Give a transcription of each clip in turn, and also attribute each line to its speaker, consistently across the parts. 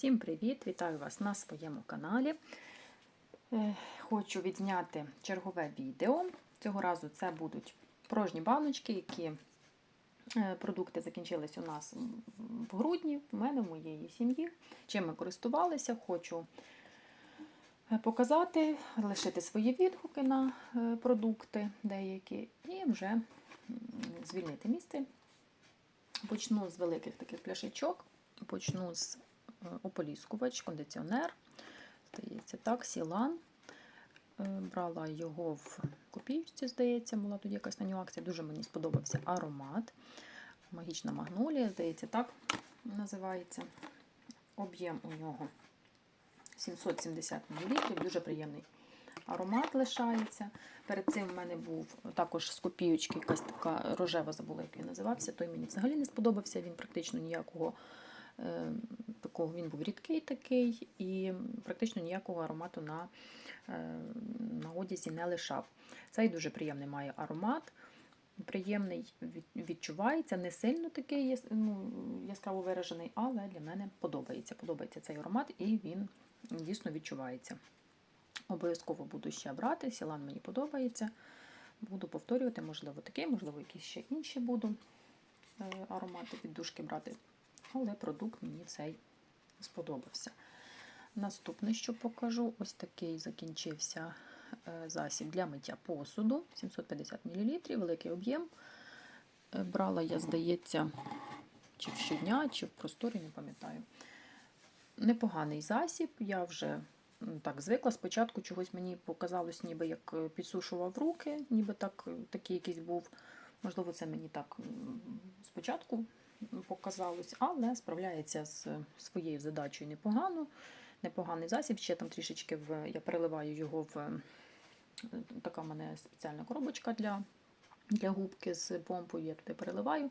Speaker 1: Всім привіт! Вітаю вас на своєму каналі. Е, Хочу відзняти чергове відео. Цього разу це будуть порожні баночки, які е, продукти закінчились у нас в грудні, в мене, в моєї сім'ї. Чим ми користувалися, хочу е, показати, лишити свої відгуки на продукти деякі і вже звільнити місце. Почну з великих таких пляшечок, почну з ополіскувач, кондиціонер. Здається, так, Сілан. Е, Брала його в копійці, здається, була тоді якась на нього акція. Дуже мені сподобався аромат. Магічна магнолія, здається, так називається. Об'єм у нього 770 мл, дуже приємний аромат лишається. Перед цим в мене був також з копійочки якась така рожева, забула, як він називався. Той мені взагалі не сподобався. Він практично ніякого е, такого він був рідкий такий і практично ніякого аромату на, е, на одязі не лишав. Цей дуже приємний має аромат. Приємний відчувається, не сильно такий ну, яскраво виражений, але для мене подобається. Подобається цей аромат і він дійсно відчувається. Обов'язково буду ще брати. Сілан мені подобається. Буду повторювати, можливо, такий, можливо, якісь ще інші буду е, аромати від душки брати. Але продукт мені цей сподобався. Наступне, що покажу, ось такий закінчився е, засіб для миття посуду. 750 мл, великий об'єм. Е, Брала я, здається, чи в щодня, чи в просторі, не пам'ятаю. Непоганий засіб, я вже так звикла. Спочатку чогось мені показалось, ніби як е, підсушував руки, ніби так, такий якийсь був. Можливо, це мені так спочатку показалось, але справляється з своєю задачею непогано. Непоганий засіб. Ще там трішечки в, я переливаю його в е, така в мене спеціальна коробочка для, для губки з помпою. Я туди переливаю.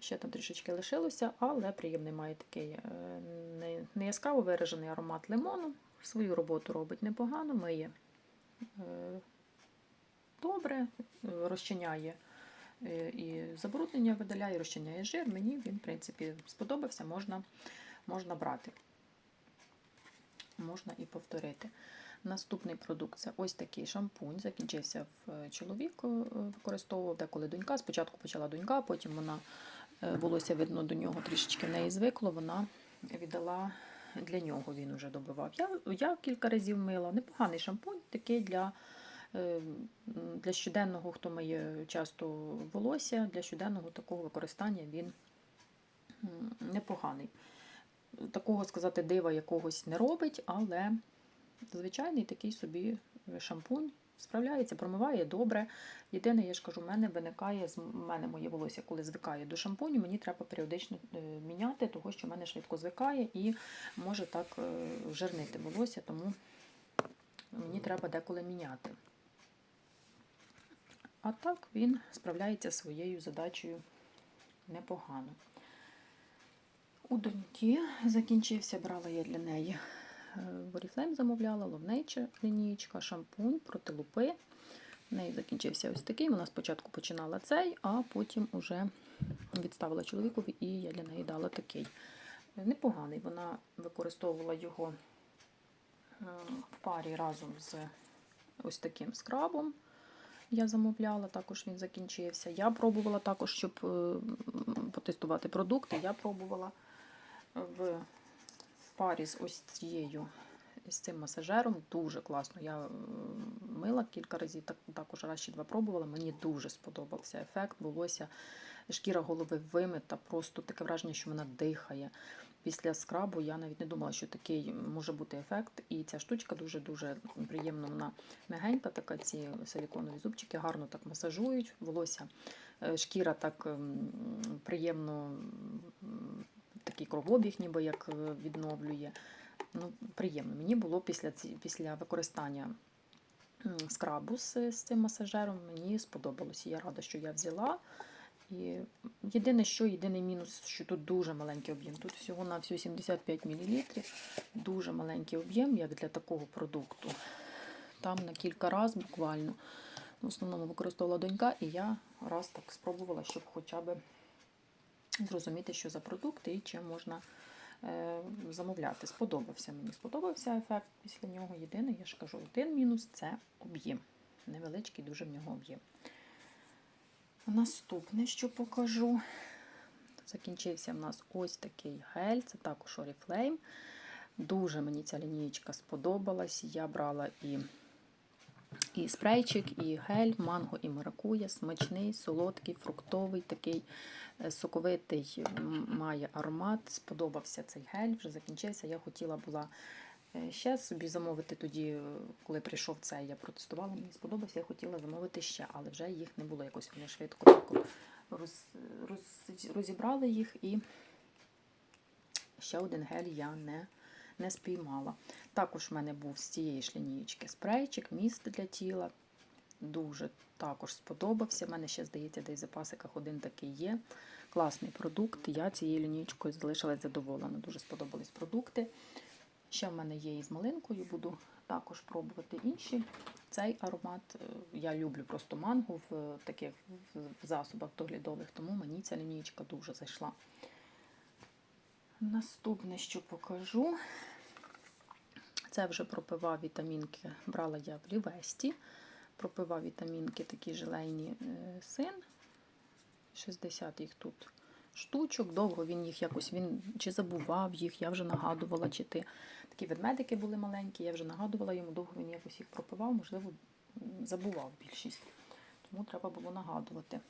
Speaker 1: Ще там трішечки лишилося, але приємний має такий е, не, яскраво виражений аромат лимону. Свою роботу робить непогано, миє е, добре, розчиняє і забруднення видаляє, і розчиняє жир. Мені він, в принципі, сподобався, можна, можна брати. Можна і повторити. Наступний продукт це ось такий шампунь. Закінчився в е, чоловік, е, використовував деколи донька. Спочатку почала донька, потім вона е, волосся видно до нього трішечки в неї звикло. Вона віддала для нього, він уже добивав. Я, я кілька разів мила. Непоганий шампунь, такий для, е, для щоденного, хто має часто волосся, для щоденного такого використання він непоганий. Такого сказати дива якогось не робить, але звичайний такий собі шампунь справляється, промиває добре. Єдине, я ж кажу, в мене виникає з мене моє волосся, коли звикає до шампуню, мені треба періодично е, міняти, того що в мене швидко звикає і може так е, жирнити волосся, тому мені треба деколи міняти. А так він справляється своєю задачею непогано. У доньки закінчився, брала я для неї Oriflame замовляла, Love лінієчка, шампунь проти лупи. В неї закінчився ось такий. Вона спочатку починала цей, а потім уже відставила чоловікові, і я для неї дала такий. Непоганий. Вона використовувала його е, в парі разом з ось таким скрабом. Я замовляла, також він закінчився. Я пробувала також, щоб е, потестувати продукти, я пробувала в, парі з ось цією з цим масажером. Дуже класно. Я мила кілька разів, так, також раз чи два пробувала. Мені дуже сподобався ефект. Волосся, шкіра голови вимита, просто таке враження, що вона дихає. Після скрабу я навіть не думала, що такий може бути ефект. І ця штучка дуже-дуже приємно. Вона мягенька, така ці силіконові зубчики гарно так масажують. Волосся, е, шкіра так приємно, м, такий кровообіг, ніби як е, відновлює. Ну, приємно. Мені було після, після використання скрабу з, цим масажером, мені сподобалося. Я рада, що я взяла. І єдине, що єдиний мінус, що тут дуже маленький об'єм. Тут всього на всього 75 мл. Дуже маленький об'єм, як для такого продукту. Там на кілька разів буквально. В основному використовувала донька, і я раз так спробувала, щоб хоча б зрозуміти, що за продукт і чим можна е, замовляти. Сподобався мені. Сподобався ефект після нього. Єдине, я ж кажу, один мінус це об'єм. Невеличкий дуже в нього об'єм. Наступне, що покажу. Закінчився в нас ось такий гель, це також Oriflame. Дуже мені ця лінієчка сподобалась. Я брала і і спрейчик, і гель, манго і маракуя, смачний, солодкий, фруктовий, такий е, соковитий, має аромат. Сподобався цей гель, вже закінчився. Я хотіла була ще собі замовити тоді, е, коли прийшов цей, я протестувала, мені сподобався, я хотіла замовити ще, але вже їх не було якось вони швидко роз, роз, розібрали їх і ще один гель я не, не спіймала. Також в мене був з цієї ж лінієчки спрейчик, міст для тіла. Дуже також сподобався. У мене ще, здається, десь в запасиках один такий є. Класний продукт. Я цією лінієчкою залишилась задоволена. Дуже сподобались продукти. Ще в мене є із малинкою, буду також пробувати інші. Цей аромат е, я люблю просто манго в таких в засобах доглядових, тому мені ця лінієчка дуже зайшла. Наступне, що покажу, це вже пропива вітамінки. Брала я в Лівесті. Пропива вітамінки такі желейні е, син. 60 їх тут штучок. Довго він їх якось він чи забував їх, я вже нагадувала, чи ти. Такі ведмедики були маленькі, я вже нагадувала йому, довго він якось їх пропивав, можливо, забував більшість. Тому треба було нагадувати.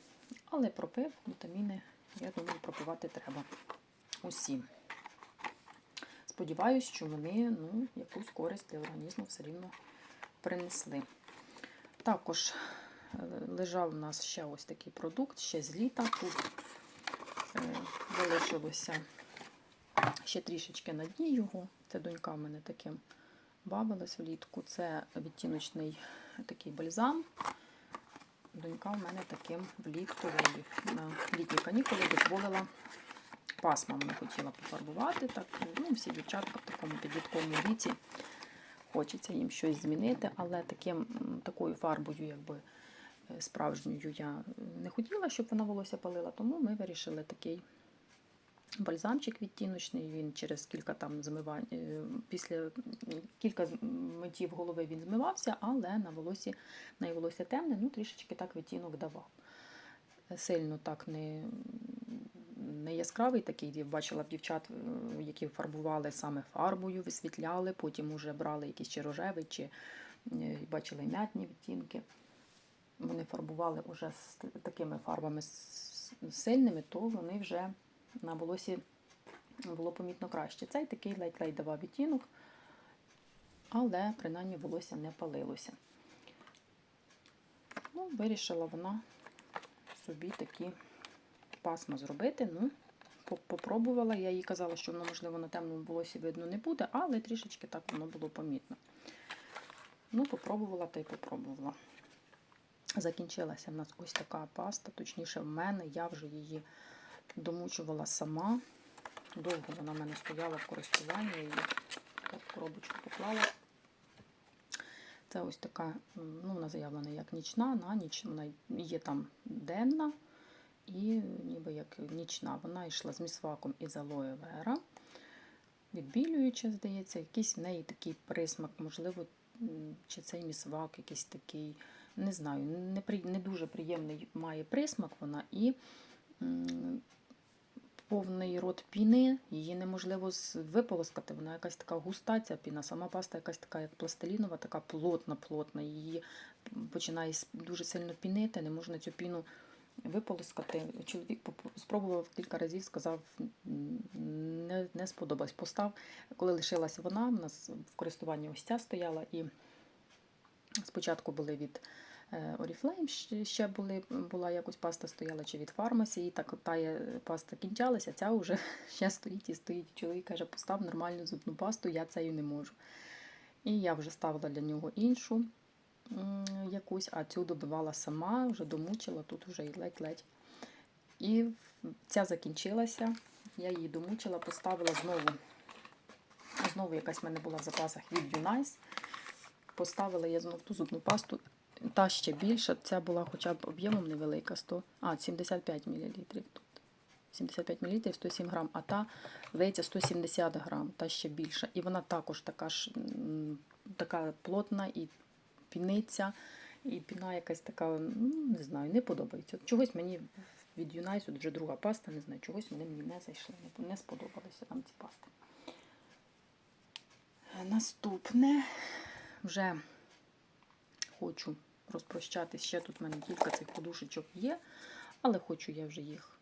Speaker 1: Але пропив вітаміни, я думаю, пропивати треба усім. Сподіваюсь, що вони ну, якусь користь для організму все рівно принесли. Також е, лежав у нас ще ось такий продукт, ще з літа. Тут е, залишилося ще трішечки на дні його. Це донька в мене таким бавилась влітку. Це відтіночний такий бальзам. Донька в мене таким влітку на літні канікули дозволила пасмом не хотіла пофарбувати. Так, ну, Всі дівчатка в такому підлітковому віці. Хочеться їм щось змінити, але таким, такою фарбою, якби е, справжньою, я не хотіла, щоб вона волосся палила, тому ми вирішили такий бальзамчик відтіночний. Він через кілька там змивань, е, після кілька миттів голови він змивався, але на волосі, на волосся темне, ну трішечки так відтінок давав. Сильно так не не яскравий такий, я бачила б дівчат, е, які фарбували саме фарбою, висвітляли, потім вже брали якийсь чи рожевий, чи е, бачили м'ятні відтінки. Вони фарбували вже з такими фарбами сильними, то вони вже на волосі було помітно краще. Цей такий ледь-ледь давав відтінок, але принаймні волосся не палилося. Ну, Вирішила вона собі такі пасма зробити. Ну, попробувала. Я їй казала, що воно, можливо, на темному волосі видно не буде, але трішечки так воно було помітно. Ну, попробувала та й попробувала. Закінчилася в нас ось така паста, точніше, в мене я вже її домучувала сама. Довго вона в мене стояла в користуванні, її так коробочку поклала. Це ось така, ну, вона заявлена як нічна, на ніч вона є там денна і ніби як нічна. Вона йшла з місваком із алоє вера. Відбілююча, здається, якийсь в неї такий присмак, можливо, чи цей місвак якийсь такий, не знаю, не, при, не дуже приємний має присмак вона і повний рот піни, її неможливо виполоскати. Вона якась така густа, ця піна, сама паста якась така, як пластилінова, така плотна-плотна. Її починає дуже сильно пінити, не можна цю піну виполоскати. Чоловік спробував кілька разів, сказав, не не сподобалось. Постав, коли лишилася вона, в нас в користуванні ось ця стояла, і спочатку були від Oriflame, ще були, була якось паста стояла, чи від фармасі, і так та паста кінчалася, ця вже ще стоїть і стоїть. Чоловік каже, постав нормальну зубну пасту, я цією не можу. І я вже ставила для нього іншу якусь, а цю добивала сама, вже домучила, тут вже і ледь-ледь. І ця закінчилася, я її домучила, поставила знову. Знову якась в мене була в запасах від Unice. Поставила я знову ту зубну пасту, та ще більша, ця була хоча б об'ємом невелика, 100, а, 75 мл тут. 75 мл 107 грам, а та, здається, 170 грам, та ще більша. І вона також така ж така плотна і піниться, і піна якась така, ну, не знаю, не подобається. Чогось мені від Юнайс, от вже друга паста, не знаю, чогось вони мені не зайшли, не, сподобалися там ці пасти. Наступне вже хочу розпрощатись. Ще тут в мене кілька цих подушечок є, але хочу я вже їх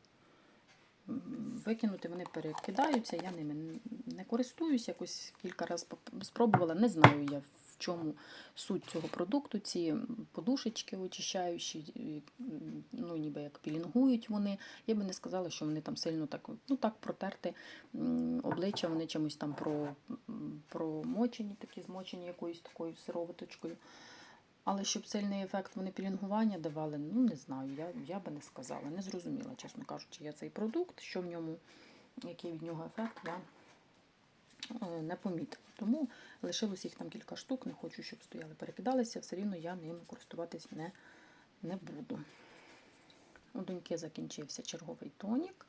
Speaker 1: викинути. Вони перекидаються, я ними не користуюсь. Якось кілька разів спробувала. Не знаю я в чому суть цього продукту. Ці подушечки очищаючі, ну ніби як пілінгують вони. Я би не сказала, що вони там сильно так, ну так протерти обличчя, вони чимось там про, промочені, такі змочені якоюсь такою сироваточкою. Але щоб сильний ефект вони пілінгування давали, ну не знаю, я, я би не сказала, не зрозуміла, чесно кажучи, я цей продукт, що в ньому, який від нього ефект, я е, не помітила. Тому лишилось їх там кілька штук, не хочу, щоб стояли, перекидалися, все рівно я ними користуватись не, не буду. У доньки закінчився черговий тонік.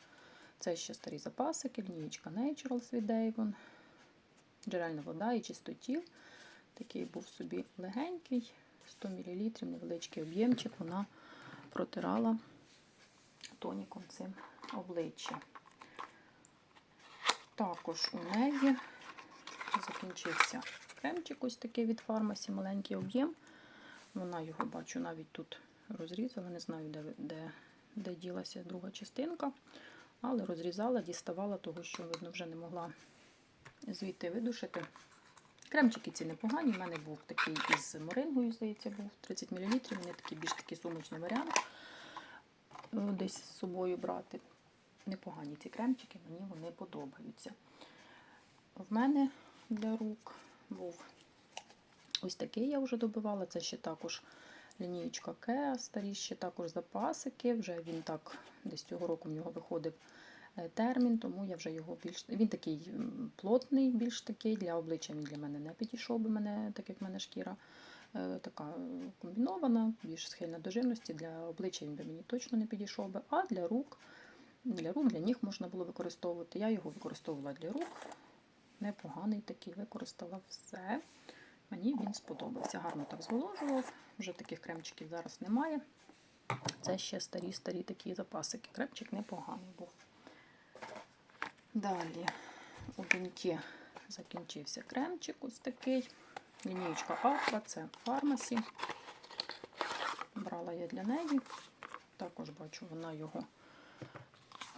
Speaker 1: Це ще старі запасики, лінієчка Naturals від Avon, джерельна вода і чистотіл. Такий був собі легенький, 100 мл, невеличкий об'ємчик. Вона протирала тоніком цим обличчя. Також у неї закінчився кремчик ось такий від фармасі, маленький об'єм. Вона його бачу навіть тут розрізала, не знаю, де, де, де ділася друга частинка, але розрізала, діставала того, що, видно, вже не могла звідти видушити. Кремчики ці непогані. У мене був такий із морингою, здається, був 30 мл. Вони такий більш такий сумочний варіант. Е, Десь з собою брати. Непогані ці кремчики, мені вони подобаються. В мене для рук був ось такий, я вже добивала. Це ще також лінієчка Кеа, старі ще також запасики. Вже він так десь цього року в нього виходив термін, тому я вже його більш. Він такий плотний, більш такий для обличчя він для мене не підійшов би мене, так як в мене шкіра е, така е, комбінована, більш схильна до жирності. Для обличчя він би мені точно не підійшов би, а для рук, для рук, для ніг можна було використовувати. Я його використовувала для рук. Непоганий такий, використала все. Мені він сподобався. Гарно так зволожував. Вже таких кремчиків зараз немає. Це ще старі-старі такі запасики. Кремчик непоганий був. Далі у доньки закінчився кремчик ось такий. Лінієчка Алфа, це фармасі. Брала я для неї. Також бачу, вона його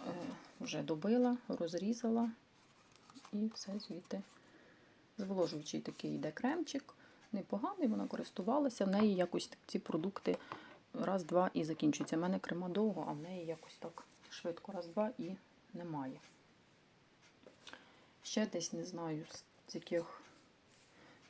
Speaker 1: е, вже добила, розрізала і все звідти. Зволожуючий такий йде кремчик. Непоганий, вона користувалася. В неї якось ці продукти раз-два і закінчуються. У мене крема довго, а в неї якось так швидко раз-два і немає. Ще десь не знаю, з яких,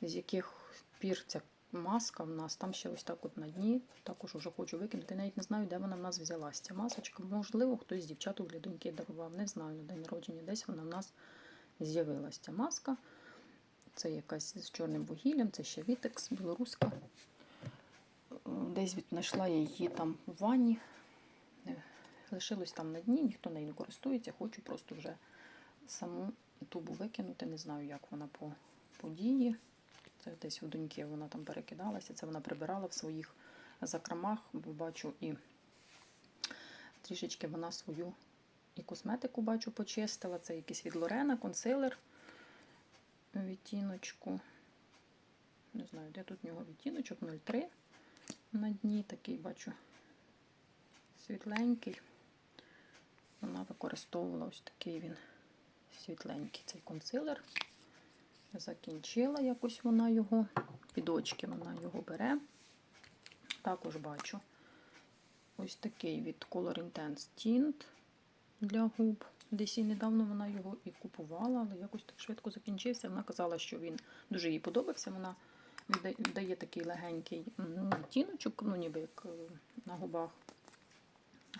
Speaker 1: з яких пір ця маска в нас. Там ще ось так от на дні. Також вже хочу викинути. Навіть не знаю, де вона в нас взялась. Ця масочка. Можливо, хтось з дівчаток для доньки дарував. Не знаю, на день народження. Десь вона в нас з'явилася ця маска. Це якась з чорним вугіллям, це ще Вітекс, білоруська. Десь від- знайшла я її там у ванні. Е, Лишилось там на дні, ніхто нею не користується, хочу просто вже саму тубу викинути. Не знаю, як вона по події. Це десь у доньки вона там перекидалася, це вона прибирала в своїх закромах, бо бачу і трішечки вона свою і косметику бачу почистила. Це якийсь від Лорена, консилер відтіночку. Не знаю, де тут в нього відтіночок 03 на дні. Такий бачу світленький. Вона використовувала ось такий він світленький цей консилер. Закінчила якось вона його. Під очки вона його бере. Також бачу ось такий від Color Intense Tint для губ. Десь і недавно вона його і купувала, але якось так швидко закінчився. Вона казала, що він дуже їй подобався. Вона віддає такий легенький м, тіночок, ну ніби як е, на губах.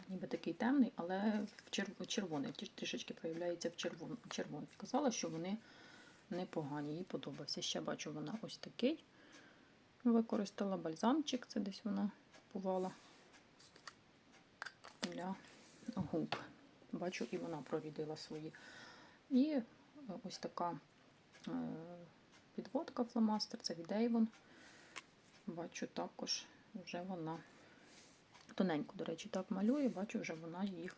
Speaker 1: Ніби такий темний, але в черв- червоний, трішечки проявляється в червон, червоний. Казала, що вони непогані, їй подобався. Ще бачу, вона ось такий. Використала бальзамчик, це десь вона купувала для губ. бачу, і вона прорідила свої. І е, ось така е, підводка фломастер, це від Avon. Бачу також вже вона тоненько, до речі, так малює, бачу, вже вона їх.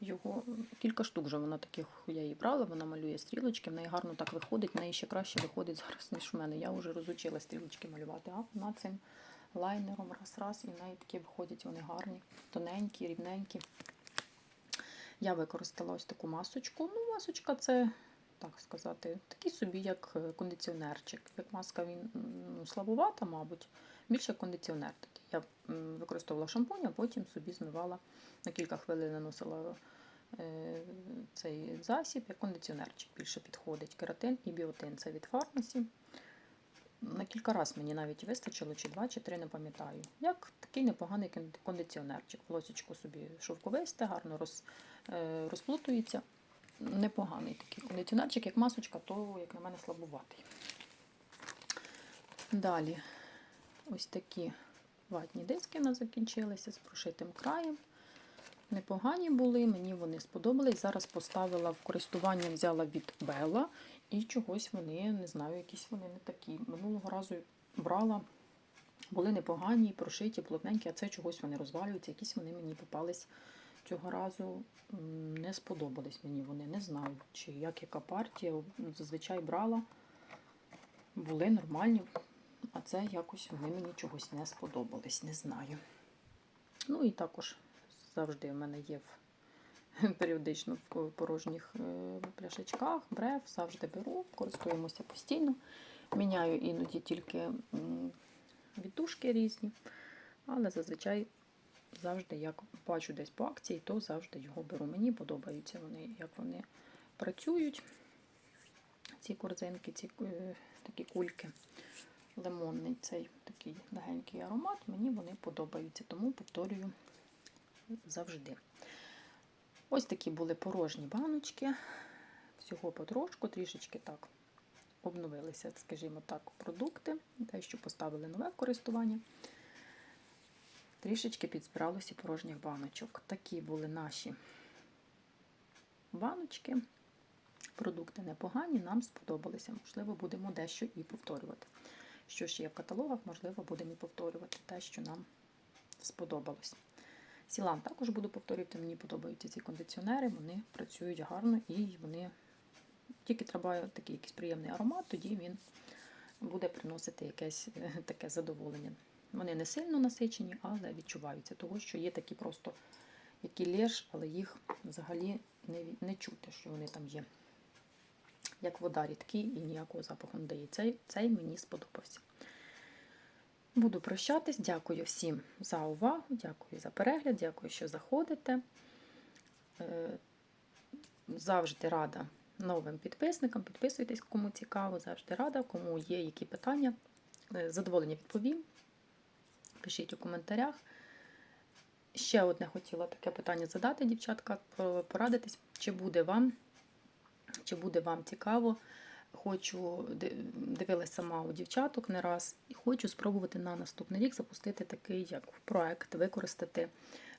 Speaker 1: Його кілька штук вже вона таких я її брала, вона малює стрілочки, в неї гарно так виходить, в неї ще краще виходить зараз, ніж в мене. Я вже розучила стрілочки малювати, а вона цим лайнером раз-раз, і в неї такі виходять вони гарні, тоненькі, рівненькі. Я використала ось таку масочку. Ну, масочка це, так сказати, такий собі, як е, кондиціонерчик. Як маска він ну, слабовата, мабуть, більше кондиціонер такий. Я використовувала шампунь, а потім собі змивала на кілька хвилин наносила е, цей засіб, як кондиціонерчик більше підходить. Кератин і біотин. Це від фармасі. На кілька разів мені навіть вистачило, чи два, чи три, не пам'ятаю. Як такий непоганий кон- кондиціонерчик. Волосечко собі шовковисте, гарно роз, е, розплутується. Непоганий такий кондиціонерчик, як масочка, то, як на мене, слабуватий. Далі ось такі ватні диски у нас закінчилися з прошитим краєм. Непогані були, мені вони сподобались. Зараз поставила в користування, взяла від Бела, і чогось вони, не знаю, якісь вони не такі. Минулого разу брала, були непогані, прошиті, плотненькі, а це чогось вони розвалюються. Якісь вони мені попались цього разу. Не сподобались мені вони. Не знаю, чи як яка партія. Зазвичай брала, були нормальні, а це якось вони мені чогось не сподобались, не знаю. Ну і також завжди в мене є в, періодично в порожніх е, пляшечках, брев, завжди беру, користуємося постійно. Міняю іноді тільки віддушки різні, але зазвичай завжди, як бачу десь по акції, то завжди його беру. Мені подобаються вони, як вони працюють. Ці корзинки, ці е, такі кульки. Лимонний цей такий легенький аромат, мені вони подобаються, тому повторюю завжди. Ось такі були порожні баночки. Всього потрошку, трішечки так обновилися, скажімо так, продукти, те, що поставили нове в користування. Трішечки підзбиралося порожніх баночок. Такі були наші баночки. Продукти непогані, нам сподобалися. Можливо, будемо дещо і повторювати. Що ще є в каталогах, можливо, будемо і повторювати те, що нам сподобалось. Сілан також буду повторювати, мені подобаються ці кондиціонери, вони працюють гарно і вони тільки треба такий якийсь приємний аромат, тоді він буде приносити якесь таке задоволення. Вони не сильно насичені, але відчуваються, того що є такі просто які лєш, але їх взагалі не, не чути, що вони там є. Як вода рідкі і ніякого запаху не дає. Цей, цей мені сподобався. Буду прощатись. Дякую всім за увагу, дякую за перегляд, дякую, що заходите. Е, Завжди рада новим підписникам. Підписуйтесь, кому цікаво, завжди рада, кому є які питання. Е, Задоволення відповім. Пишіть у коментарях. Ще одне хотіла таке питання задати, дівчатка, порадитись, чи буде вам, чи буде вам цікаво. Хочу ди- дивилась сама у дівчаток не раз, і хочу спробувати на наступний рік запустити такий як проект, використати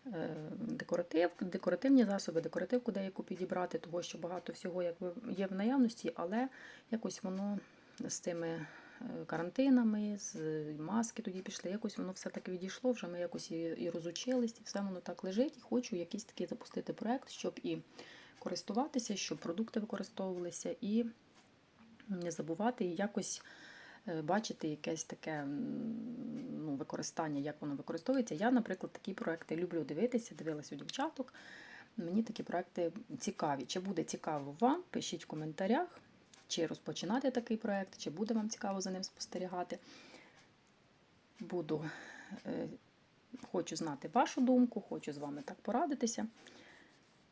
Speaker 1: е, декоратив, декоративні засоби, декоративку деяку підібрати, того що багато всього якби є в наявності, але якось воно з цими е, карантинами, з маски тоді пішли, якось воно все таки відійшло, вже ми якось і розучились, і все воно так лежить. І хочу якийсь такий запустити проект, щоб і користуватися, щоб продукти використовувалися, і не забувати і якось е, бачити якесь таке ну, використання, як воно використовується. Я, наприклад, такі проекти люблю дивитися, дивилась у дівчаток. Мені такі проекти цікаві. Чи буде цікаво вам? Пишіть в коментарях, чи розпочинати такий проект, чи буде вам цікаво за ним спостерігати. Буду, е, хочу знати вашу думку, хочу з вами так порадитися.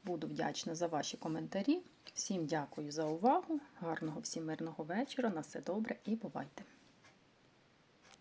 Speaker 1: Буду вдячна за ваші коментарі. Всім дякую за увагу. Гарного всім мирного вечора. На все добре і бувайте!